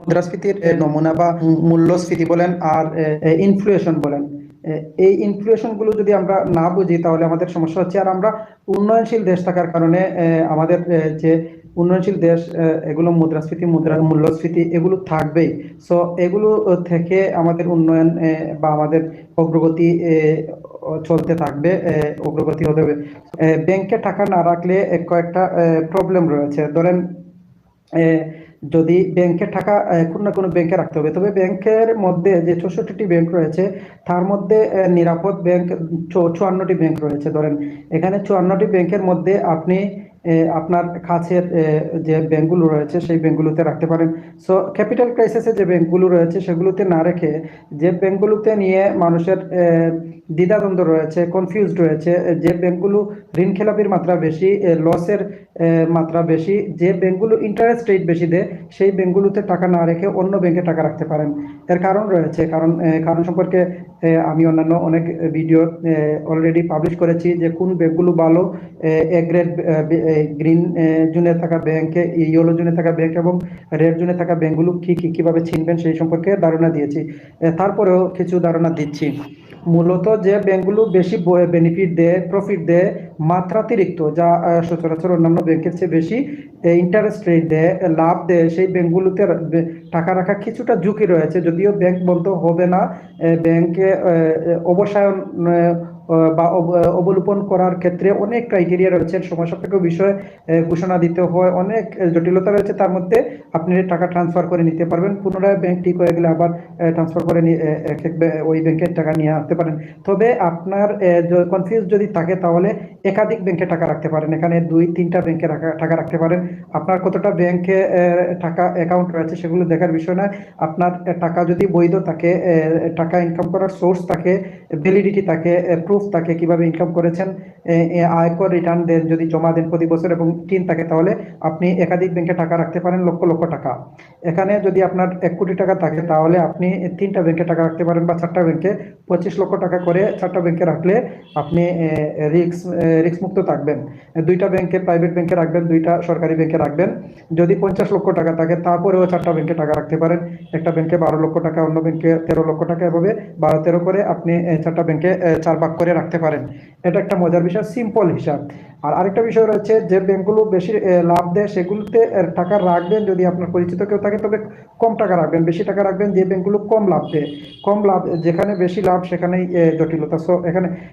মুদ্রাস্ফীতির নমুনা বা মূল্যস্ফীতি বলেন আর ইনফ্লুয়েশন বলেন। এই ইনফ্লুয়েশনগুলো যদি আমরা না বুঝি, তাহলে আমাদের সমস্যা হচ্ছে, আর আমরা উন্নয়নশীল দেশ থাকার কারণে আমাদের যে উন্নয়নশীল দেশ এগুলো মুদ্রাস্ফীতি, মুদ্রা, মূল্যস্ফীতি এগুলো থাকবেই। সো, এগুলো থেকে আমাদের উন্নয়ন বা আমাদের অগ্রগতি চলতে থাকবে অগ্রগতি হতে হবে। ব্যাংকে টাকা না রাখলে কয়েকটা প্রবলেম রয়েছে। ধরেন যদি ব্যাংকের টাকা কোনো না কোনো ব্যাংকে রাখতে হবে। তবে ব্যাংকের মধ্যে যে চৌষট্টিটি ব্যাংক রয়েছে, তার মধ্যে নিরাপদ ব্যাংক চুয়ান্নটি ব্যাংক রয়েছে। ধরেন, এখানে চুয়ান্নটি ব্যাংকের মধ্যে আপনি আপনার কাছের যে ব্যাংকগুলো রয়েছে, সেই ব্যাংকগুলোতে রাখতে পারেন। সো, ক্যাপিটাল ক্রাইসিসে যে ব্যাংকগুলো রয়েছে, সেগুলোতে না রেখে যে ব্যাংকগুলোতে নিয়ে মানুষের দ্বিধাদ্বন্দ্ব রয়েছে কনফিউজড রয়েছে যে ব্যাংকগুলো ঋণ খেলাপির মাত্রা বেশি লসের মাত্রা বেশি, যে ব্যাংকগুলো ইন্টারেস্ট রেট বেশি দেয়, সেই ব্যাংকগুলোতে টাকা না রেখে অন্য ব্যাংকে টাকা রাখতে পারেন। এর কারণ রয়েছে, কারণ কারণ সম্পর্কে আমি অন্যান্য অনেক ভিডিও অলরেডি পাবলিশ করেছি যে কোন ব্যাংকগুলো ভালো, এ গ্রেড গ্রিন জোনে থাকা ব্যাংকে ইয়েলো জোনে থাকা ব্যাংক এবং রেড জোনে থাকা ব্যাংকগুলো কী কী, কীভাবে চিনবেন সেই সম্পর্কে ধারণা দিয়েছি। তারপরেও কিছু ধারণা দিচ্ছি। মূলত যে ব্যাংকগুলো বেশি বেনিফিট দেয় প্রফিট দেয়, মাত্রাতিরিক্ত, যা সচরাচর অন্যান্য ব্যাংকের চেয়ে বেশি ইন্টারেস্ট রেট দেয় লাভ দেয়, সেই ব্যাংকগুলোতে টাকা রাখা কিছুটা ঝুঁকি রয়েছে। যদিও ব্যাংক বন্ধ হবে না ব্যাংকে অবসায়ন বা অব- অবলোপন করার ক্ষেত্রে অনেক ক্রাইটেরিয়া রয়েছে, সময় সাপেক্ষ বিষয়ে ঘোষণা দিতে হয়, অনেক জটিলতা রয়েছে, তার মধ্যে আপনি টাকা ট্রান্সফার করে নিতে পারবেন, পুনরায় ব্যাংক ঠিক হয়ে গেলে আবার ট্রান্সফার করে ওই ব্যাংকের টাকা নিয়ে আসতে পারেন। তবে আপনার কনফিউজ যদি থাকে তাহলে একাধিক ব্যাংকে টাকা রাখতে পারেন, এখানে দুই, তিনটা ব্যাংকে টাকা রাখতে পারেন। আপনার কতটা ব্যাংকে টাকা অ্যাকাউন্ট রয়েছে সেগুলো দেখার বিষয় নয়। আপনার টাকা যদি বৈধ থাকে টাকা ইনকাম করার সোর্স থাকে ভ্যালিডিটি থাকে প্রুফ থাকে কীভাবে ইনকাম করেছেন আয়কর রিটার্ন দেন, যদি জমা দেন প্রতি বছর এবং টিন থাকে তাহলে আপনি একাধিক ব্যাংকে টাকা রাখতে পারেন, লক্ষ লক্ষ টাকা। এখানে যদি আপনার এক কোটি টাকা থাকে, তাহলে আপনি তিনটা ব্যাংকে টাকা রাখতে পারেন বা চারটা ব্যাংকে পঁচিশ লক্ষ টাকা করে চারটা ব্যাংকে রাখলে আপনি রিক্স রিক্স মুক্ত থাকবেন। দুইটা ব্যাংকে প্রাইভেট ব্যাংকে রাখবেন, দুইটা সরকারি ব্যাংকে রাখবেন। যদি পঞ্চাশ লক্ষ টাকা থাকে, তারপরেও চারটা ব্যাংকে টাকা রাখতে পারেন। একটা ব্যাংকে বারো লক্ষ টাকা, অন্য ব্যাংকে তেরো লক্ষ টাকা এভাবে বারো তেরো করে আপনি চারটা ব্যাংকে চার ভাগ করে রাখতে পারেন। এটা একটা মজার বিষয় সিম্পল হিসাব। আর আরেকটা বিষয় রয়েছে, যে ব্যাংকগুলো বেশি লাভ দেয়, সেগুলোতে টাকা রাখবেন যদি আপনার পরিচিত কেউ থাকে, তবে কম টাকা রাখবেন, বেশি টাকা রাখবেন, যে ব্যাংকগুলো কম লাভ দেয়। কম লাভ, যেখানে বেশি লাভ সেখানেই এ, জটিলতা। সো এখানে